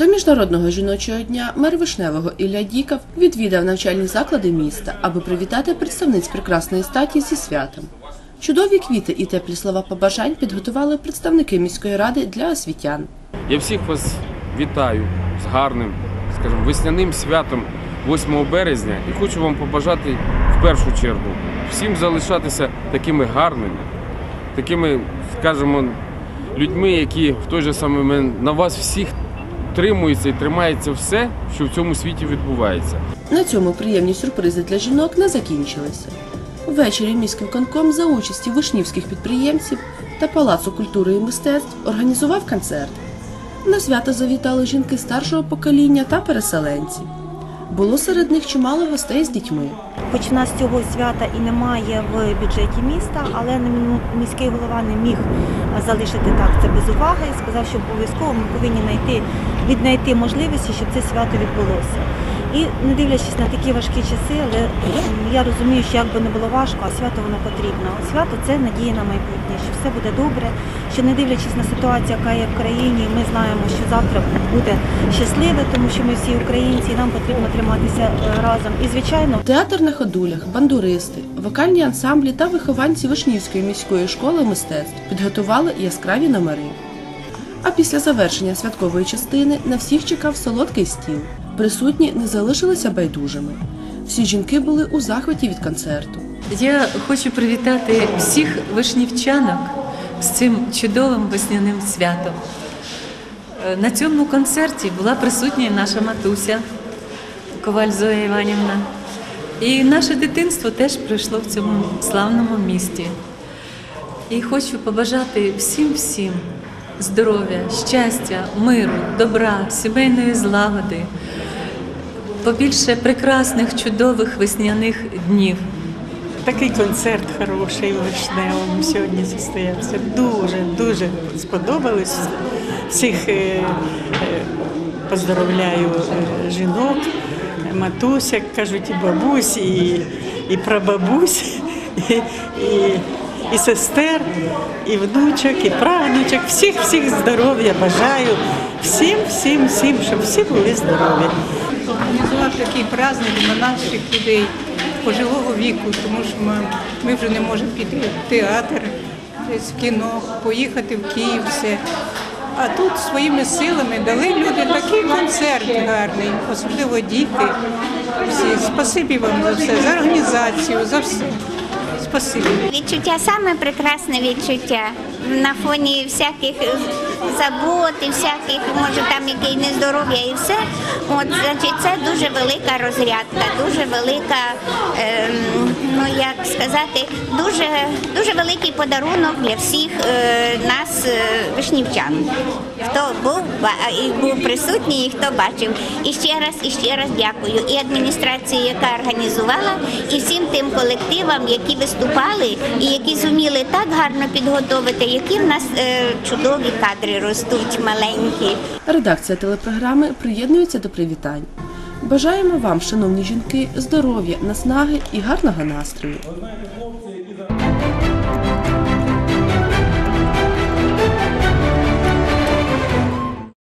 До міжнародного жіночого дня мер Вишневого Ілля Дікав відвідав навчальні заклади міста, аби привітати представниць прекрасної статі зі святом. Чудові квіти і теплі слова побажань підготували представники міської ради для освітян. Я всіх вас вітаю з гарним, скажімо, весняним святом 8 березня і хочу вам побажати в першу чергу всім залишатися такими гарними, такими, скажімо, людьми, які в той же самий момент на вас всіх тримується і тримається все, що в цьому світі відбувається. На цьому приємні сюрпризи для жінок не закінчилися. Ввечері міськвиконком за участі вишнівських підприємців та Палацу культури і мистецтв організував концерт. На свято завітали жінки старшого покоління та переселенці. Було серед них чимало гостей з дітьми. Хоч в нас цього свята і немає в бюджеті міста, але міський голова не міг залишити так це без уваги і сказав, що обов'язково ми повинні знайти, віднайти можливості, щоб це свято відбулося. І не дивлячись на такі важкі часи, але я розумію, що як би не було важко, а свято воно потрібно. Свято це надія на майбутнє, що все буде добре, що не дивлячись на ситуацію, яка є в країні, ми знаємо, що завтра буде щасливе, тому що ми всі українці, і нам потрібно триматися е, разом. І звичайно, Театр на ходулях, бандуристи, вокальні ансамблі та вихованці Вишнівської міської школи мистецтв підготували яскраві номери. А після завершення святкової частини на всіх чекав солодкий стіл. Присутні не залишилися байдужими. Всі жінки були у захваті від концерту. Я хочу привітати всіх вишнівчанок з цим чудовим весняним святом. Е, На цьому концерті була присутня наша матуся Коваль Зоя Іванівна. І наше дитинство теж пройшло в цьому славному місті. І хочу побажати всім всім здоров'я, щастя, миру, добра, сімейної злагоди, побільше прекрасних, чудових весняних днів. Такий концерт хороший у Вишневому сьогодні состоявся. Дуже, дуже сподобалось. Всіх е, е, поздоровляю е, жінок, матусь, як кажуть, і бабусь, і, і прабабусь, і, і, і сестер, і внучок, і правнучок. Всіх, всіх здоров'я бажаю. Всім, всім, всім, щоб всі були здорові. організував такий праздник для наших людей пожилого віку, тому що ми, ми вже не можемо піти в театр, десь в кіно, поїхати в Київ. Все. А тут своїми силами дали люди такий концерт гарний, особливо діти. Всі. Спасибі вам за все, за організацію, за все. Спасибі. Відчуття саме прекрасне відчуття на фоні всяких забот і всяких, може там якесь нездоров'я і все. От значить, це дуже велика розрядка, дуже велика, ем, ну як сказати, дуже дуже великий подарунок для всіх е, нас, е, вишнівчан. Хто був і був присутній, і хто бачив. І ще раз, і ще раз дякую і адміністрації, яка організувала, і всім тим колективам, які виступали і які зуміли так гарно підготовити, які в нас е, чудові кадри ростуть, маленькі. Редакція телепрограми приєднується до привітань. Бажаємо вам, шановні жінки, здоров'я, наснаги і гарного настрою.